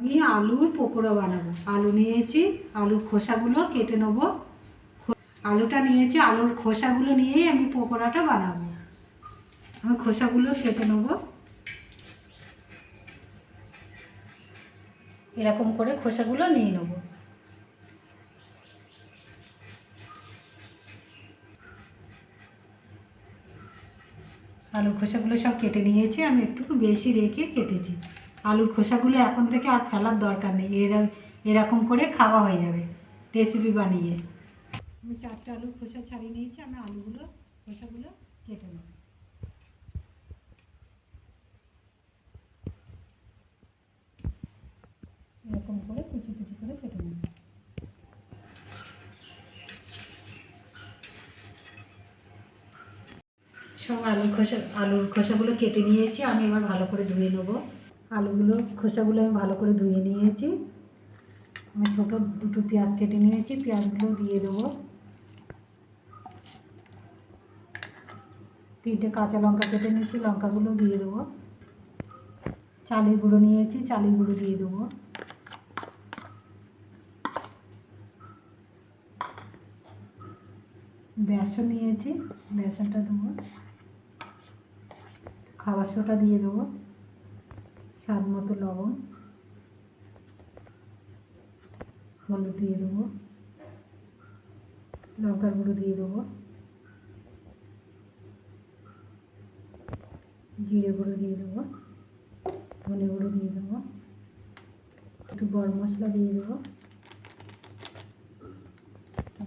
আমি আলুর পকোড়া বানাবো। আলু নিয়েছি, আলুর খোসাগুলো কেটে নেব। আলুটা নিয়েছি, আলুর খোসাগুলো নিয়েই আমি পকোড়াটা বানাবো। আমি খোসাগুলো কেটে নেব। এরকম করে খোসাগুলো নিয়ে নেব। আলুর খোসাগুলো সব কেটে নিয়েছি, আমি একটু বেশি রেখে কেটেছি। আলুর খোসাগুলো এখন থেকে আর ফেলার দরকার নেই। এরা, এরকম করে খাওয়া হয়ে যাবে রেসিপি বানিয়ে। আমি চারটে আলুর খোসা ছাড়িয়ে নিয়েছি, আমি আলুগুলো, খোসাগুলো কেটে নেব। এরকম করে কুচি কুচি করে কেটে নেব। সব আলুর খোসা, আলুর খোসাগুলো কেটে নিয়েছি, আমি এবার ভালো করে ধুয়ে নেব। আলুগুলো খোসাগুলো আমি ভালো করে ধুয়ে নিয়েছি। আমি ছোটো দুটো পেঁয়াজ কেটে নিয়েছি, পেঁয়াজগুলো দিয়ে দেবো। তিনটে কাঁচা লঙ্কা কেটে নিয়েছি, লঙ্কাগুলো দিয়ে দেবো। চালের গুঁড়ো নিয়েছি, চালের গুঁড়ো দিয়ে দেবো। বেসন নিয়েছি, বেসনটা দেবো। খাবার সোটা দিয়ে দেবো। স্বাদ মতো লবণ। হলুদ দিয়ে দেবো। লঙ্কার গুঁড়ো দিয়ে দেবো। জিরে গুঁড়ো দিয়ে দেবো। ধনে গুঁড়ো দিয়ে দেবো। একটু গরম মশলা দিয়ে দেবো।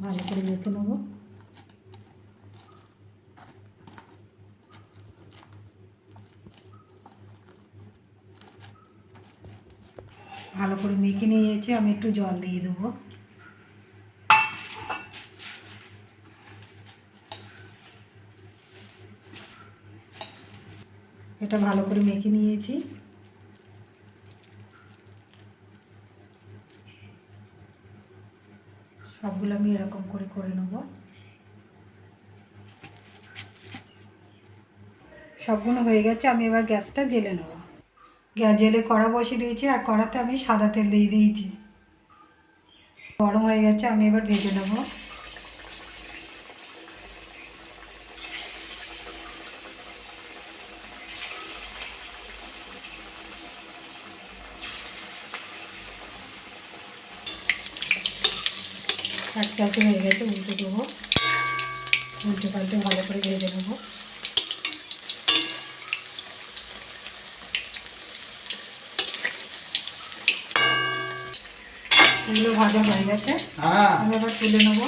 ভালো করে মেখে নেব। ভালো করে মেখে নিয়েছি, আমি একটু জল দিয়ে দেবো। এটা ভালো করে মেখে নিয়েছি। সবগুলো আমি এরকম করে করে নেব। সবগুলো হয়ে গেছে, আমি এবার গ্যাসটা জেলে নেব। গ্যাস জেলে কড়া বসিয়ে দিয়েছি আর কড়াতে আমি সাদা তেল দিয়ে দিয়েছি। গরম হয়ে গেছে, আমি এবার ভেজে নেব। এক চালতে হয়ে গেছে, উল্টে দেবো। উল্টে পাল্টে ভালো করে ভেজে নেব। এগুলো ভাজা হয়ে গেছে। হ্যাঁ। আমি এবার তুলে নেব।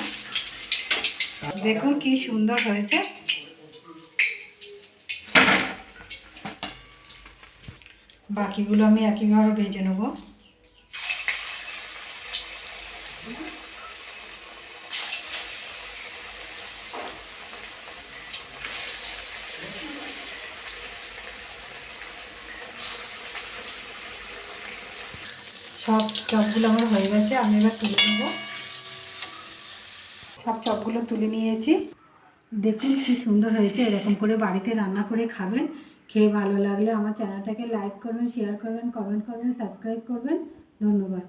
দেখুন কি সুন্দর হয়েছে। বাকিগুলো আমি একইভাবে ভেজে নেব। সব চপগুলো আমার হয়ে গেছে, আমি এবার তুলে নেব। সব চপগুলো তুলে নিয়েছি। দেখুন কি সুন্দর হয়েছে, এরকম করে বাড়িতে রান্না করে খাবেন। খেয়ে ভালো লাগলে আমার চ্যানেলটাকে লাইক করবেন, শেয়ার করবেন কমেন্ট করবেন সাবস্ক্রাইব করবেন। ধন্যবাদ।